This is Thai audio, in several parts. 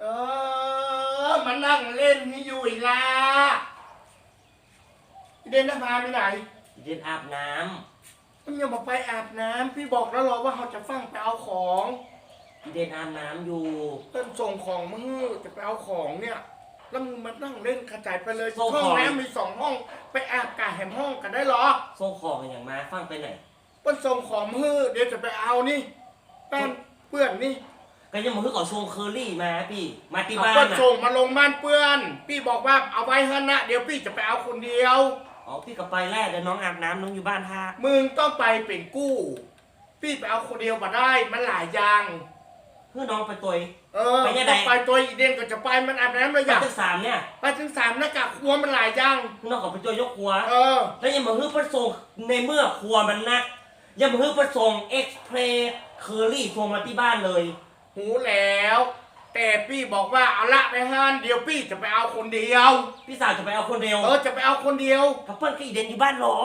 เออมานั่งเล่นนี่อยู่อีกละเดนนภาไปไหนเรียนอาบน้มันยังบอกไปอาบน้ำพี่บอกแล้วเหรอว่าเขาจะฟังไปเอาของำเรียนอาบน้ำอยู่เพิ่นส่งของมือจะไปเอาของเนี่ย แล้วมึงมานั่งเล่นกระจายไปเลยส่งห้องของน้ำมีสองห้อง ไปอาบกาแหมห้องกันได้เหรอ ส่งของอย่างมาฟังไปไหนเพิ่นส่งของมือเดี๋ยวจะไปเอานี่แป้นเปื้อนนี่ ก็ยังมาคือก่อส่งเคอรี่มาพี่ มาที่เอาบ้านเพิ่นน่ะส่งมาลงบ้านเปื้อน พี่บอกว่าเอาไว้ฮะนะ เดี๋ยวพี่จะไปเอาคนเดียว อ๋อพี่ก็ไปแรกเดี๋ยวน้องอาบน้ำน้องอยู่บ้านท่ามึงต้องไปเป็นกู้ พี่ไปเอาคนเดียวมาได้ มันหลายอย่าง เพื่อน้องไปตัวเออไปยังไง ต้องไปตัวอีเดนก็จะไปมันอาบน้ำเลยไปอย่างที่สามเนี่ยไปถึงสามหน้ากากครัวมันหลายอย่าง เพื่อน้องขอไปตัวยกครัว เออ แล้วยังมาฮื้อประส่งในเมื่อครัวมันนักยังมาฮื้อประส่งเอ็กซ์เพรสเคอรี่ส่งมาที่บ้านเลย หูแล้ว แต่พี่บอกว่าเอาละไปห้านเดี๋ยวพี่จะไปเอาคนเดียว พี่สาวจะไปเอาคนเดียวเออจะไปเอาคนเดียวกับเปิ้ลก็อีเดนอยู่บ้านเหรอ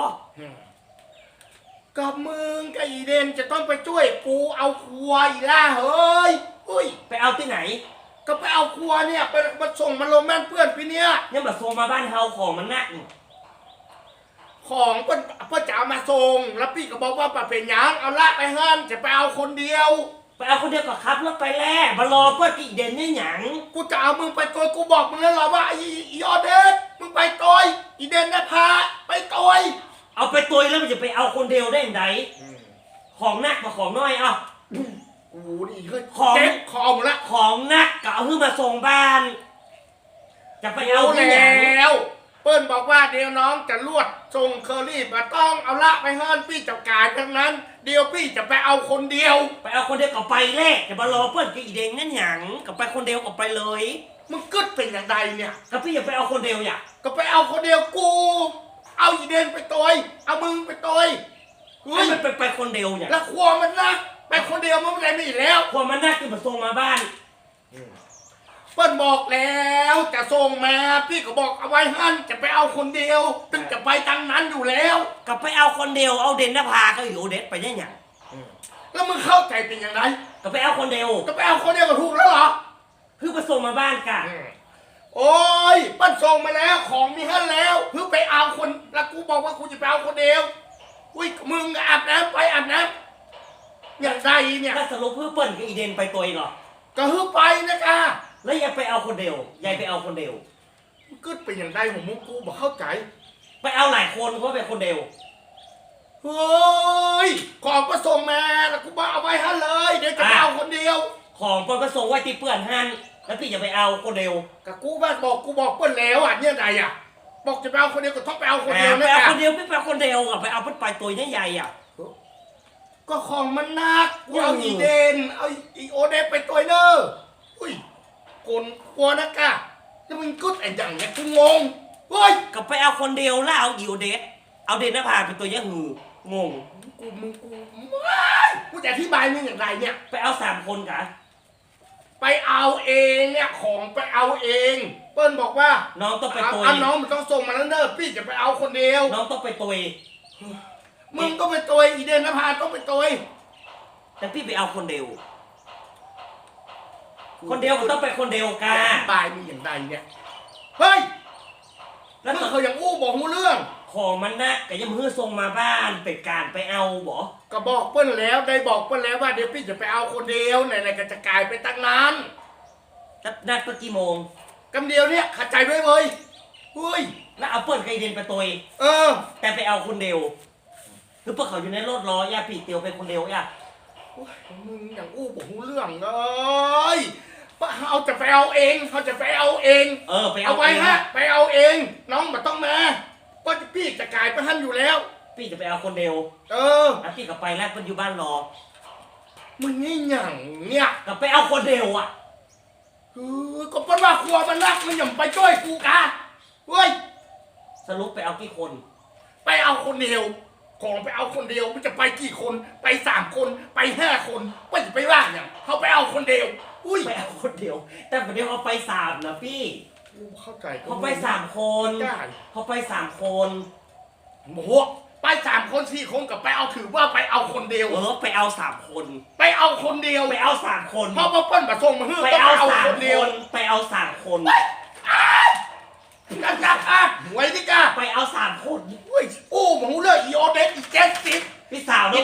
กับมึงกับอีเดนจะต้องไปช่วยกูเอาครัวอีล่าเฮ้ยอุ้ย ไปเอาที่ไหนก็ไปเอาครัวเนี่ยไปมาส่งมาลงแม่นเพื่อนพี่เนี่ย ยังมาส่งมาบ้านเฮาของมันนักของเพิ่นเพิ่นจะเอามาส่งแล้วพี่ก็บอกว่าปะเป็นหยังเอาละไปห้านจะไปเอาคนเดียว ไปเอาคนเดียวกับครับแล้วไปแล่มารอเปิ้ลกับอีเดนเนี่ยหยังกูจะเอามึงไปตัวกูบอกมึงแล้วเหรอว่าไอ้อีออเดสมึงไปตัวอีเดนนะพาไปตัวเอาไปตัวแล้วมันจะไปเอาคนเดียวได้ยังไงของนักกับของน้อยเอากูนี่เฮ้ยของเจ็บคอหมดละของนักก็เอาขึ้นมาส่งบ้าน จะไปเอาเอาที่ไหนแล้ว เปิ้ลบอกว่าเดี๋ยวน้องจะลวดส่งเคอรี่มาต้องเอาละไปห้านพี่จัดการทั้งนั้น เดี๋ยวพี่จะไปเอาคนเดียว ไปเอาคนเดียวกับไปแรกจะมารอเปิ้ลกับอีเดนเนี่ยหยังกับไปคนเดียวกับไปเลยมึงกึดเป็นอย่างไรเนี่ยกับพี่อย่าไปเอาคนเดียวอย่าก็ไปเอาคนเดียวกู เอาอีเดนไปตัวเอามึงไปตัวเฮ้ให้ยมันไปไปคนเดียวอย่าแล้วครัวมันนะไปคนเดียวมันไม่ได้มีแล้ว ความมันนักคือมาส่งมาบ้านเปิ้ล บอกแล้วจะส่งมาพี่ก็บอกเอาไว้หันจะไปเอาคนเดียวตึงจะไปทางนั้นอยู่แล้วกับไปเอาคนเดียวเอาเดนนภาก็อยู่เดนไปเนี่ยหยังแล้วมึงเข้าใจเป็นอย่างไรกับไปเอาคนเดียวก็ไปเอาคนเดียวก็ถูกแล้วเหรอ คือมาส่งมาบ้านกันโอ้ยเปั้นส่งมาแล้วของมีหันแล้วเพื่อไปเอาคนแล้วกูบอกว่ากูจะไปเอาคนเดียวอุ้ยมึงอาบน้ำไปอาบน้ำอย่างไรเนี่ย แล้วสรุปเพื่อเปิ้ลกับอีเดนไปตัวเองเหรอ ก็ฮึบไปนะกา แล้วยายไปเอาคนเดียวยายไปเอาคนเดียวกึดเป็นอย่างไรของมึงกูบอกเข้าใจ ไปเอาหลายคนเพราะไปคนเดียวเฮ้ย ของก็ส่งมาแล้วกูบอกเอาไว้หันเลย เดี๋ยวจะไปอะเอาคนเดียว ของเปิ้ลก็ส่งไว้ที่เปื่อนหันแล้วพี่จะไปเอาคนเดียวกับกูบ้านบอกกูบอกเปิ้ลแล้วอะเนี่ยไงอะ บอกจะไปเอาคนเดียวก็ต้องไปเอาคนเดียวไปนะเอากะคนเดียวไม่ไปเอาคนเดียวกับไปเอาเปิ้ลไปตัวใหญ่ๆอะก็ของมันหนักกูเอาอืมอีเดนเอาอีโอเดนไปตัวเนอร์อุ้ย กลกลัวนะกะแล้วมึงกึดไอ้อย่างเนี้ยกูงงเฮ้ยกับไปเอาคนเดียวแล้วเอาอิวเดสเอาเดนนภาเป็นตัวยักษ์หืองง กูมึงกูว้ายกูจะอธิบายมึงอย่างไรเนี่ย ไปเอาสามคนกันไปเอาเองเนี่ยของไปเอาเอง เปิ้ลบอกว่าน้องต้องไปเอาตัวเอาน้องมันต้องส่งมาแล้วเนอะพี่จะไปเอาคนเดียว น้องต้องไปตัวมึงก็ไปตัวอีเดนนภาต้องไปตัวแต่พี่ไปเอาคนเดียว คนเดียวก็ต้องไปคนเดียวกัอธิบายมึงอย่างไรเนี่ย เฮ้ยแล้วมึก็งเขายังอู้บอกหูเรื่อง ของมันนะก็ยังมือส่งมาบ้านเป็ดการไปเอาบ่ก็บอกเปิ้ลแล้ว ได้บอกเปิ้ลแล้วว่าเดี๋ยวพี่จะไปเอาคนเดียวไหนๆก็จะกลายไปตั้งนานนัดนัดไปกี่โมง กำเดียวเนี่ยขัดใจไว้เลยเฮ้ย แล้วเอาเปิ้ลไกเดนไปตัวเออ แต่ไปเอาคนเดียวคือพวกเขาอยู่ในรถรอย่าปีเตียวไปคนเดียวย่า โอ้ยมึงอย่างอู้บอกหูเรื่องเลยว่าเขาจะไปเอาเองเขาจะไปเอาเอง เออไปเอาเอาไว้เองฮะ ไปเอาเอง น้องมาต้องมาก็พี่จะกลายไปท่านอยู่แล้ว พี่จะไปเอาคนเดียวเอออะพี่ก็ไปแล้วมันอยู่บ้านรอมึงนี่หยังเนี่ยก็ไปเอาคนเดียวอะเออก็เป็นว่าครัวมันรักมันอย่าไปช่วยกูกะเฮ้ยสรุปไปเอากี่คน ไปเอาคนเดียว ขอไปเอาคนเดียวมันจะไปกี่คนไปสามคนไปห้าคนไม่ไปว่าอย่างเขาไปเอาคนเดียวอุ้ยไปเอาคนเดียว แต่ประเดี๋ยวเขาไปสามนะพี่เข้าใจเขาไปสามคนได้เขาไปสามคนโมไปสามคนสี่คนกับไปเอาถือว่าไปเอาคนเดียวเออไปเอาสามคน ไปเอาคนเดียวไปเอาสามคนเพราะว่าเปิ้ลประทรงมาเฮือไปเอาสามคนไปเอาสามคน กากากาหวยนี่กาไปเอาสามคตนอุ้ยโอ้หมูเลือกอีโอเด็อีแจ๊สติด พี่สาวนะ